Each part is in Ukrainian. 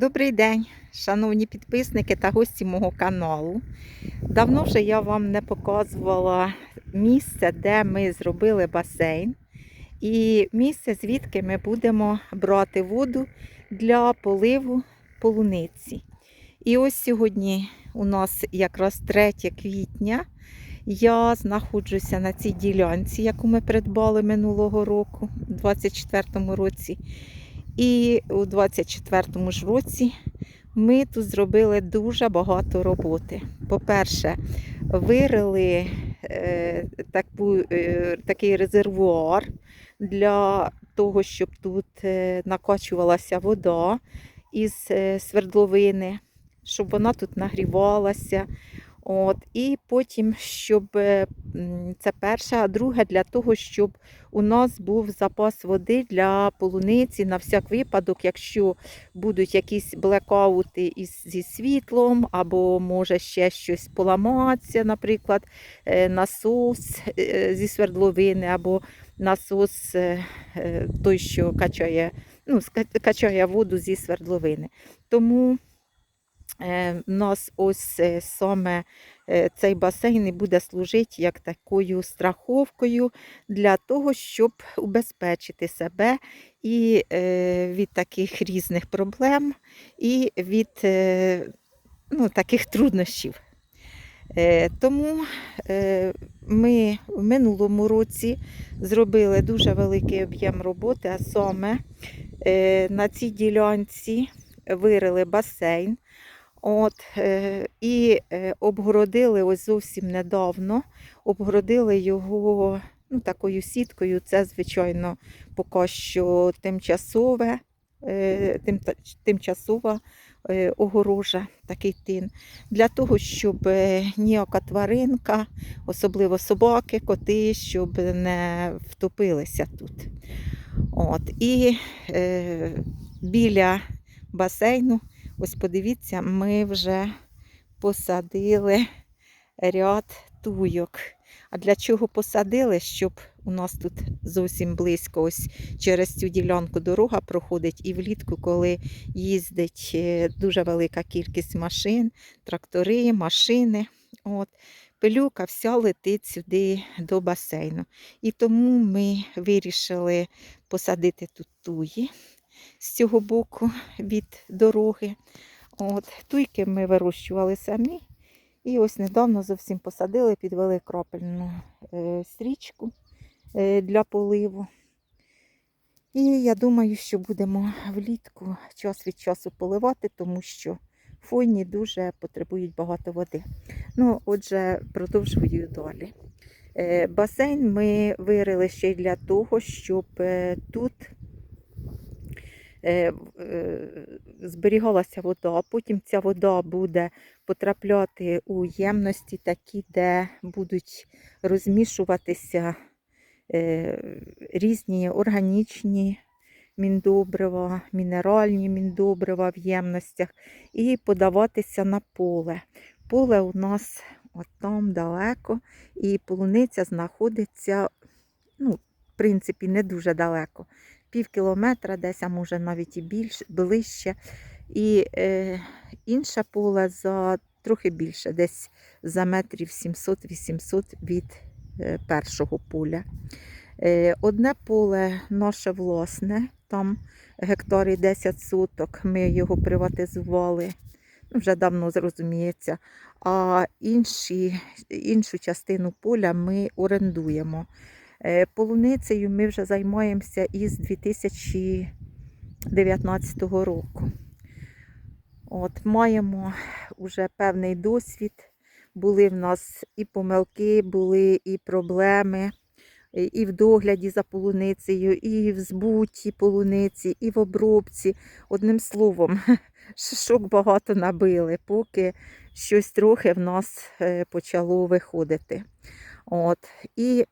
Добрий день, шановні підписники та гості мого каналу. Давно вже я вам не показувала місце, де ми зробили басейн, і місце, звідки ми будемо брати воду для поливу полуниці. І ось сьогодні у нас якраз 3 квітня. Я знаходжуся на цій ділянці, яку ми придбали минулого року, у 2024 році. І у 24-му ж році ми тут зробили дуже багато роботи. По-перше, вирили е, таку, е, такий резервуар для того, щоб тут е, накачувалася вода із е, свердловини, щоб вона тут нагрівалася. От, і потім, щоб е, це перше, а друге для того, щоб у нас був запас води для полуниці на всяк випадок, якщо будуть якісь блекаути із, зі світлом, або може ще щось поламатися, наприклад, е, насос е, зі свердловини, або насос той, що качає, ну, качає воду зі свердловини. Тому е, в нас ось е, саме е, цей басейн і буде служити як такою страховкою для того, щоб убезпечити себе і е, від таких різних проблем, і від е, ну, таких труднощів. Е, Тому е, ми в минулому році зробили дуже великий об'єм роботи, а саме е, на цій ділянці вирили басейн. От, е, і е, обгородили ось зовсім недавно, обгородили його ну, такою сіткою. Це, звичайно, поки що тимчасове, е, тим, тимчасова огорожа, такий тин. Для того, щоб ніяка тваринка, особливо собаки, коти, щоб не втопилися тут. От, і е, біля басейну Ось подивіться, ми вже посадили ряд туйок. А для чого посадили? Щоб у нас тут зовсім близько, ось через цю ділянку дорога проходить, і влітку, коли їздить е, дуже велика кількість машин, трактори, машини. От, пилюка вся летить сюди до басейну. І тому ми вирішили посадити тут туї з цього боку від дороги. От, Туйки ми вирощували самі. І ось недавно зовсім посадили, підвели крапельну е, стрічку е, для поливу. І я думаю, що будемо влітку час від часу поливати, тому що фойні дуже потребують багато води. Ну, отже, продовжую далі. Е, басейн ми вирили ще й для того, щоб тут зберігалася вода, потім ця вода буде потрапляти у ємності такі, де будуть розмішуватися е, різні органічні міндобрива, мінеральні міндобрива в ємностях і подаватися на поле. Поле у нас от там далеко, і полуниця знаходиться, ну, в принципі, не дуже далеко пів кілометра, десь, а може навіть і більше, ближче. І е, інше поле за трохи більше, десь за метрів 700-800 від е, першого поля. Е, одне поле наше власне, там гектарі 10 соток, ми його приватизували. ну, Вже давно зрозуміється. А інші, іншу частину поля ми орендуємо. Е, Полуницею ми вже займаємося із 2019 року. От, Маємо вже певний досвід. Були в нас і помилки, були і проблеми, і- в догляді за полуницею, і в збуті полуниці, і в обробці. Одним словом, шишок багато набили, поки щось трохи в нас е, почало виходити. От. І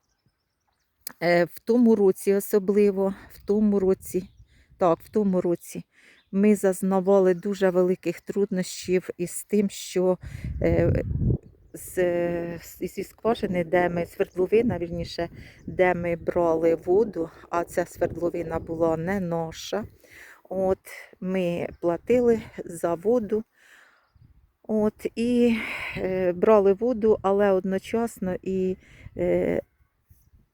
В тому році особливо, в тому році, так, в тому році ми зазнавали дуже великих труднощів із тим, що е, з- зі скважини, де ми свердловина, вірніше, де ми брали воду, а ця свердловина була не наша. От, ми платили за воду. От, і е, брали воду, але одночасно і е,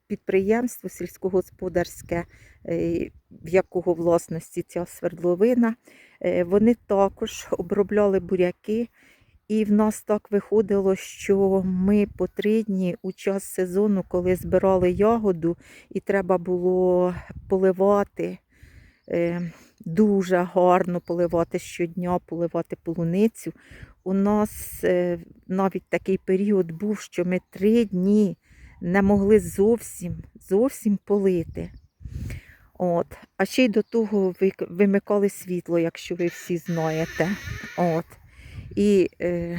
підприємство сільськогосподарське, е, в якого власності ця свердловина, е, вони також обробляли буряки. І в нас так виходило, що ми по три дні у час сезону, коли збирали ягоду, і треба було поливати, е, дуже гарно поливати щодня, поливати полуницю. У нас навіть такий період був, що ми три дні не могли зовсім, зовсім полити. От. А ще й до того вимикали світло, якщо ви всі знаєте. От. І е,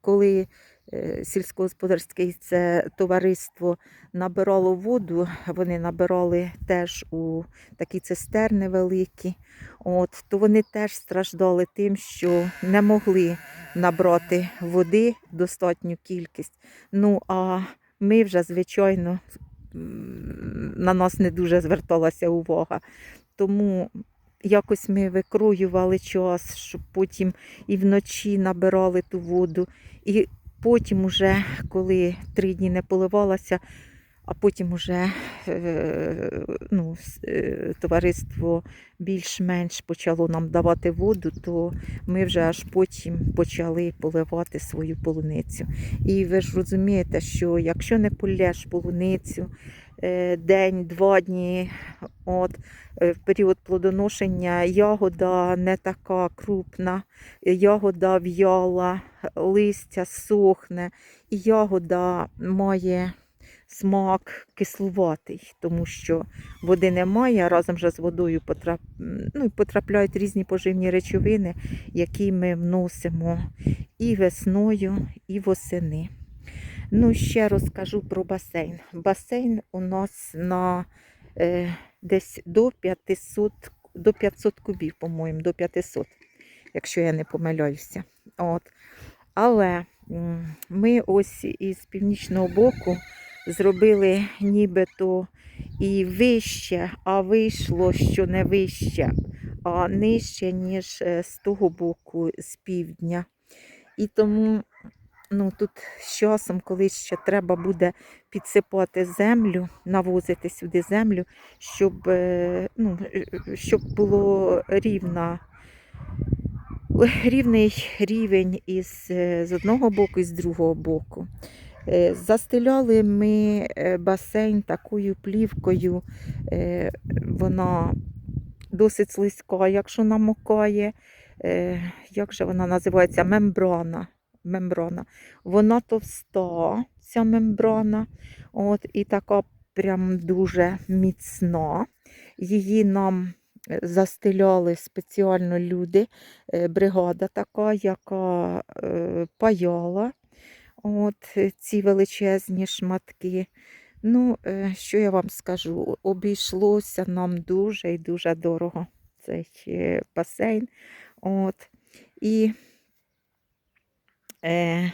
коли е, сільськогосподарське це товариство набирало воду, вони набирали теж у такі цистерни великі, от, то вони теж страждали тим, що не могли набрати води достатню кількість. Ну, а ми вже, звичайно, на нас не дуже зверталася увага. Тому якось ми викроювали час, щоб потім і вночі набирали ту воду. І потім, уже, коли три дні не поливалася, а потім уже е, ну, е, товариство більш-менш почало нам давати воду, то ми вже аж потім почали поливати свою полуницю. І ви ж розумієте, що якщо не полєш полуницю е, день, два дні, от, в період плодоношення ягода не така крупна, ягода в'яла, листя сохне, і ягода має смак кислуватий, тому що води немає, а разом же з водою потрап... ну, потрапляють різні поживні речовини, які ми вносимо і весною, і восени. Ну, ще розкажу про басейн. Басейн у нас на е, десь до 500, до 500 кубів, по-моєму, до 500, якщо я не помиляюся. От. Але ми ось із північного боку зробили нібито і вище, а вийшло, що не вище, а нижче, ніж е, з того боку, з півдня. І тому ну, тут з часом, коли ще треба буде підсипати землю, навозити сюди землю, щоб, е, ну, е, щоб було рівна, рівний рівень із, з одного боку і з другого боку. Е, Застеляли ми е, басейн такою плівкою, е, вона досить слизька, якщо намокає. Як же вона називається? Мембрана. Мембрана. Вона товста, ця мембрана, от, і така прям дуже міцна. Її нам застеляли спеціально люди, бригада така, яка паяла от, е, ці величезні шматки. Ну, е, що я вам скажу? Обійшлося нам дуже і дуже дорого цей е, басейн. От. І е,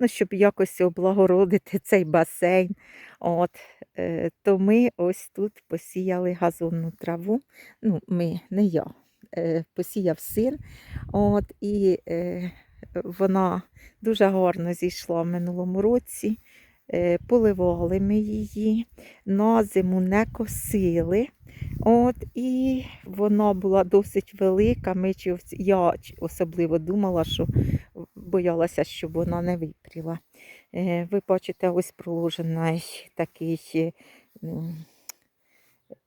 ну, щоб якось облагородити цей басейн, от, е, то ми ось тут посіяли газонну траву. Ну, ми, не я, е, посіяв син. От, і е, вона дуже гарно зійшла в минулому році. Е, Поливали ми її, на зиму не косили. От, і вона була досить велика. Ми, я особливо думала, що боялася, щоб вона не випріла. Е, Ви бачите, ось проложений такий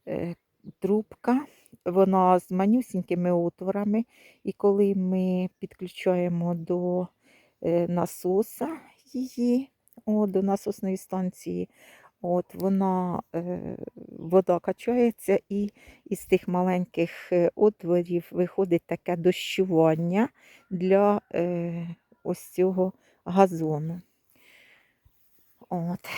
е, трубка. Вона з манюсінькими отворами. І коли ми підключаємо до е, насоса її, о, до насосної станції, от вона, е, вода качається, і із тих маленьких е, отворів виходить таке дощування для ось цього газону. От.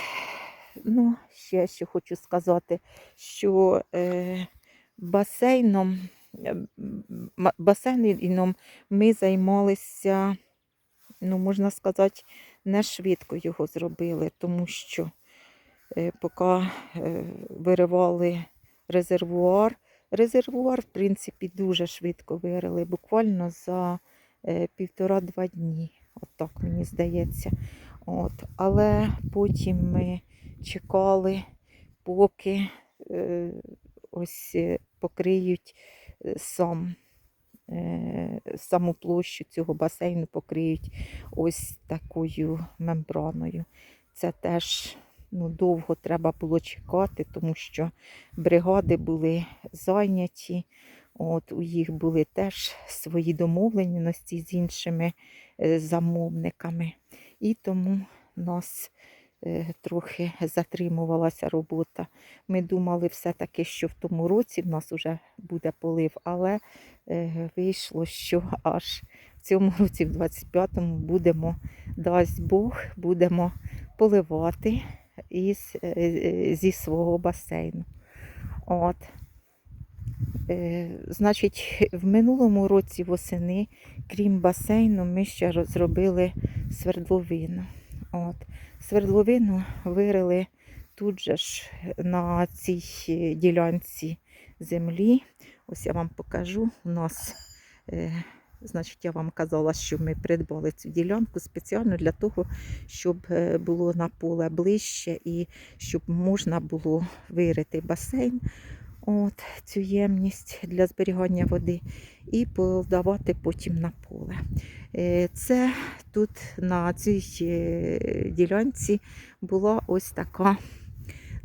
Ну, ще що хочу сказати, що е, басейном, е, басейном ми займалися, ну, можна сказати, не швидко його зробили, тому що е, поки е, виривали резервуар, Резервуар, в принципі, дуже швидко вирили, буквально за півтора-два дні. От мені здається. От. Але потім ми чекали, поки ось е, покриють е, сам, е, саму площу цього басейну покриють ось такою мембраною. Це теж ну, довго треба було чекати, тому що бригади були зайняті. От, у їх були теж свої домовленості з іншими замовниками. І тому нас трохи затримувалася робота. Ми думали все-таки, що в тому році в нас вже буде полив, але е, вийшло, що аж в цьому році, в 25-му, будемо, дасть Бог, будемо поливати із, е, е, зі свого басейну. От. Е, значить, в минулому році восени, крім басейну, ми ще зробили свердловину. От. Свердловину вирили тут же ж на цій е, ділянці землі. Ось я вам покажу. У нас, е, значить, я вам казала, що ми придбали цю ділянку спеціально для того, щоб е, було на поле ближче і щоб можна було вирити басейн. От, цю ємність для зберігання води і подавати потім на поле. Е, Це тут на цій е, ділянці була ось така,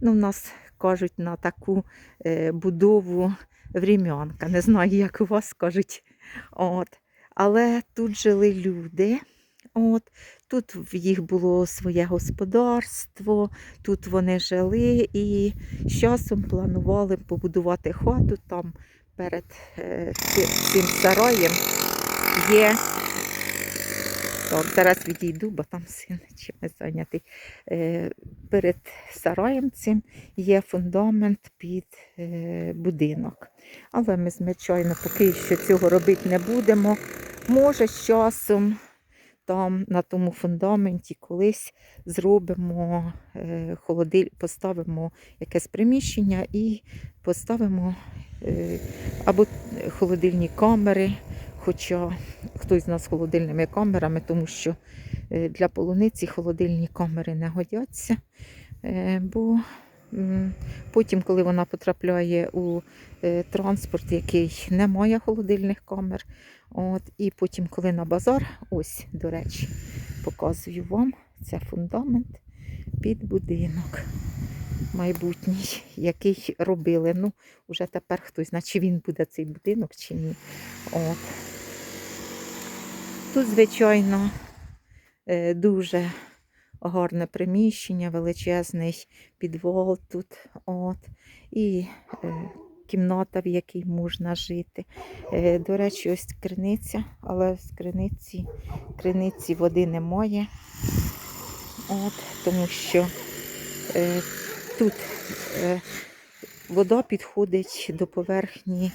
ну, в нас кажуть, на таку е, будову врем'янка. Не знаю, як у вас кажуть. От. Але тут жили люди. От. Тут в їх було своє господарство, тут вони жили і з часом планували побудувати хату там перед е, цим сараєм є. Зараз відійду, бо там син чимось зайнятий. Е, перед сараєм цим є фундамент під е, будинок. Але ми, звичайно, поки що цього робити не будемо. Може, з часом там на тому фундаменті колись зробимо е, холодиль, поставимо якесь приміщення і поставимо е, або холодильні камери. Хоча хтось з нас з холодильними камерами, тому що е, для полуниці холодильні камери не годяться. Е, Бо потім, коли вона потрапляє у е, транспорт, який не має холодильних камер, от, і потім, коли на базар, ось, до речі, показую вам, це фундамент під будинок майбутній, який робили. Ну, вже тепер хтось, значить він буде цей будинок чи ні. От. Тут, звичайно, е, дуже гарне приміщення, величезний підвал тут. От. І е, кімната, в якій можна жити. Е, До речі, ось криниця, але з криниці, криниці води немає. От, тому що е, тут е, вода підходить до поверхні.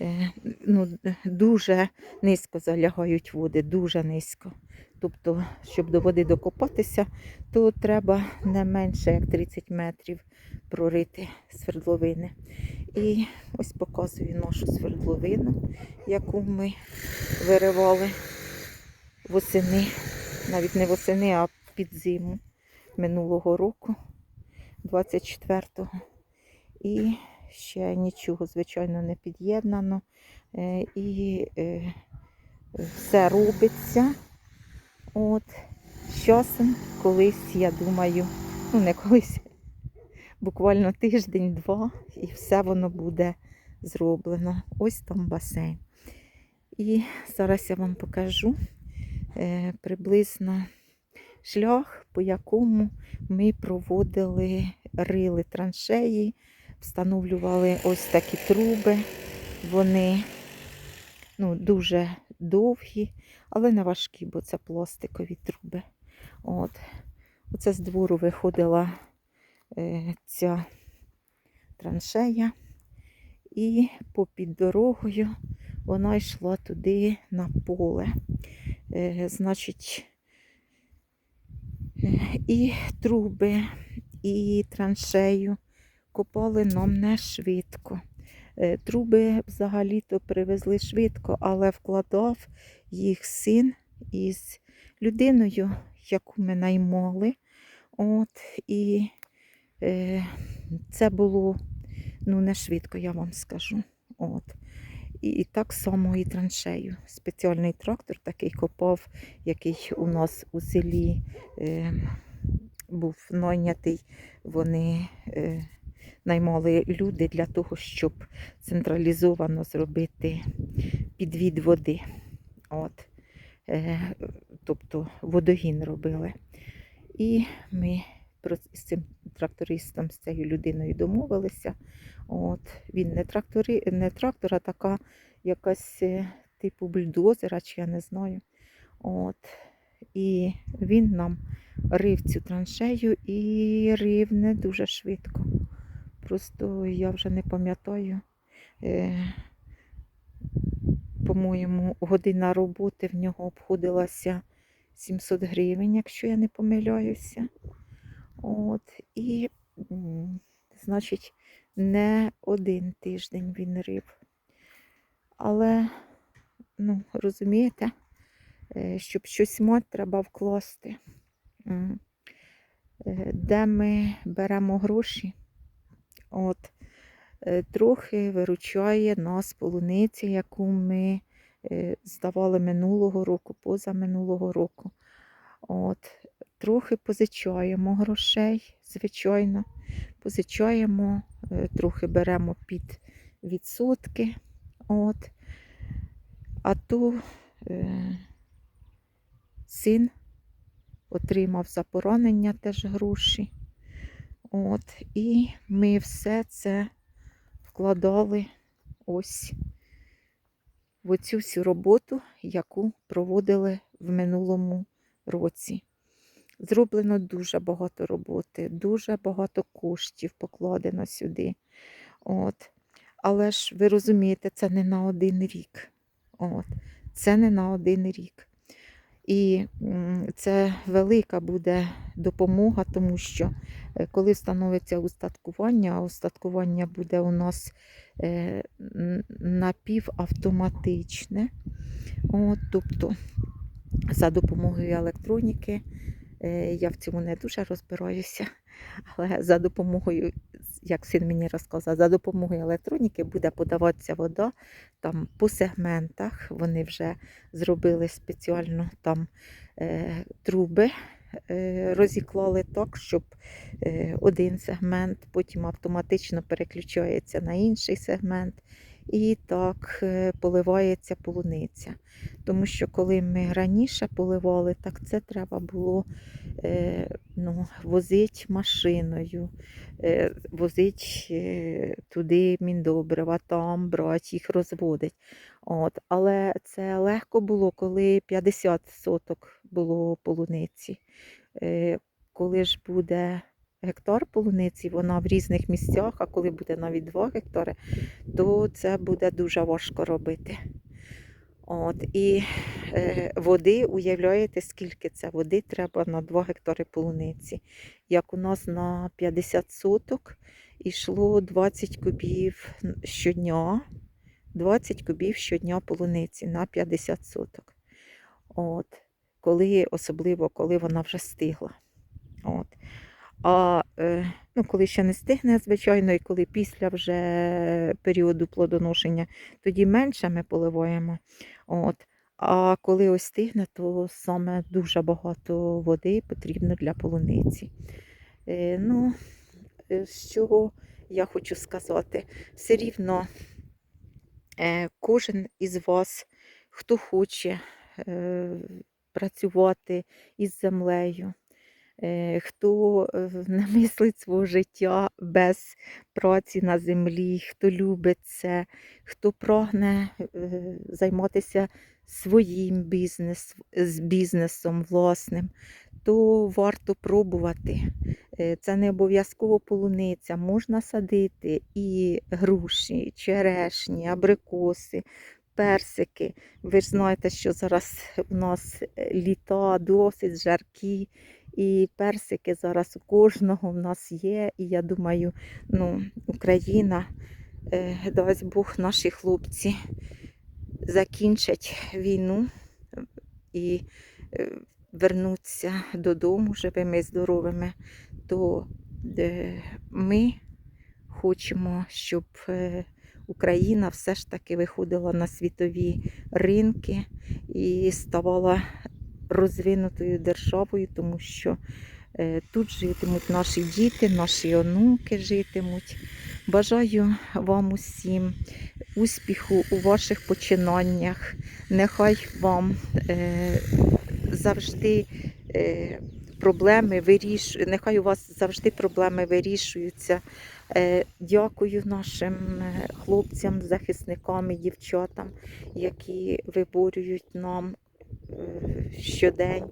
Е, Ну, дуже низько залягають води, дуже низько. Тобто, щоб до води докопатися, то треба не менше як 30 метрів прорити свердловини. І ось показую нашу свердловину, яку ми виривали восени, навіть не восени, а під зиму минулого року, 24-го. І ще нічого, звичайно, не під'єднано. Е, І е, все робиться. От, з часом, колись, я думаю, ну не колись, буквально тиждень-два, і все воно буде зроблено. Ось там басейн. І зараз я вам покажу е, приблизно шлях, по якому ми проводили рили траншеї, встановлювали ось такі труби. Вони ну, дуже довгі, але не важкі, бо це пластикові труби. От. Оце з двору виходила е, ця траншея, і попід дорогою вона йшла туди на поле. Е, значить, е, і труби, і траншею копали нам не швидко. Е, Труби взагалі-то привезли швидко, але вкладав їх син із людиною, яку ми наймали. От, і е, це було ну, не швидко, я вам скажу. От. І, і так само і траншею. Спеціальний трактор такий копав, який у нас у селі е, був найнятий. Вони е, наймали люди для того, щоб централізовано зробити підвід води. От. Е, тобто водогін робили. І ми з цим трактористом, з цією людиною домовилися. От, він не, трактори, не трактор, а така якась е, типу бульдозера, чи я не знаю. От. І він нам рив цю траншею і рив не дуже швидко. Просто я вже не пам'ятаю. Е, по-моєму, година роботи в нього обходилася 700 гривень, якщо я не помиляюся. От, і, значить, не один тиждень він рив. Але, ну, розумієте, е, щоб щось мати, треба вкласти. Е, Де ми беремо гроші, от, е, трохи виручає нас полуниця, яку ми е, здавали минулого року, позаминулого року. От, трохи позичаємо грошей, звичайно. Позичаємо, е, трохи беремо під відсотки. От. А то е, син отримав за поранення теж гроші. От. І ми все це вкладали ось в оцю всю роботу, яку проводили в минулому році. Зроблено дуже багато роботи, дуже багато коштів покладено сюди. От. Але ж ви розумієте, це не на один рік. От. Це не на один рік. І це велика буде допомога, тому що е, коли встановиться устаткування, а устаткування буде у нас е, напівавтоматичне. От, тобто за допомогою електроніки. Е, Я в цьому не дуже розбираюся, але за допомогою, як син мені розказав, за допомогою електроніки буде подаватися вода там по сегментах. Вони вже зробили спеціально там е, труби, е, розіклали так, щоб е, один сегмент потім автоматично переключається на інший сегмент. І так е, поливається полуниця. Тому що коли ми раніше поливали, так це треба було е, ну, возити машиною, е, возити туди міндобрива, там брати, їх розводити. От. Але це легко було, коли 50 соток було полуниці. Коли ж буде гектар полуниці, вона в різних місцях, а коли буде навіть 2 гектари, то це буде дуже важко робити. От, і е, води, уявляєте, скільки це води треба на 2 гектари полуниці. Як у нас на 50 соток йшло 20 кубів щодня, 20 кубів щодня полуниці на 50 соток. От, коли, особливо, коли вона вже стигла. От. А е, ну, коли ще не стигне, звичайно, і коли після вже періоду плодоношення, тоді менше ми поливаємо. От. А коли ось стигне, то саме дуже багато води потрібно для полуниці. Е, ну, е, з чого я хочу сказати, все рівно кожен із вас, хто хоче працювати із землею, хто е, не мислить свого життя без праці на землі, хто любить це, хто прагне е, займатися своїм бізнес, з бізнесом власним, то варто пробувати. Е, Це не обов'язково полуниця, можна садити і груші, черешні, абрикоси, персики. Ви ж знаєте, що зараз у нас літа досить жаркі, і персики зараз у кожного в нас є. І я думаю, ну, Україна е, дасть Бог, наші хлопці закінчать війну і е, вернуться додому живими і здоровими, то е, ми хочемо, щоб Україна все ж таки виходила на світові ринки і ставала розвинутою державою, тому що е, тут житимуть наші діти, наші онуки житимуть. Бажаю вам усім успіху у ваших починаннях. Нехай вам е, завжди е, проблеми виріш... нехай у вас завжди проблеми вирішуються. Дякую нашим хлопцям, захисникам і дівчатам, які виборюють нам щодень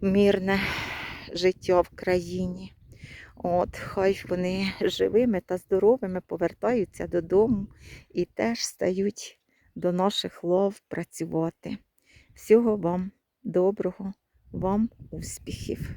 мирне життя в країні. От, хай вони живими та здоровими повертаються додому і теж стають до наших лов працювати. Всього вам доброго, вам успіхів!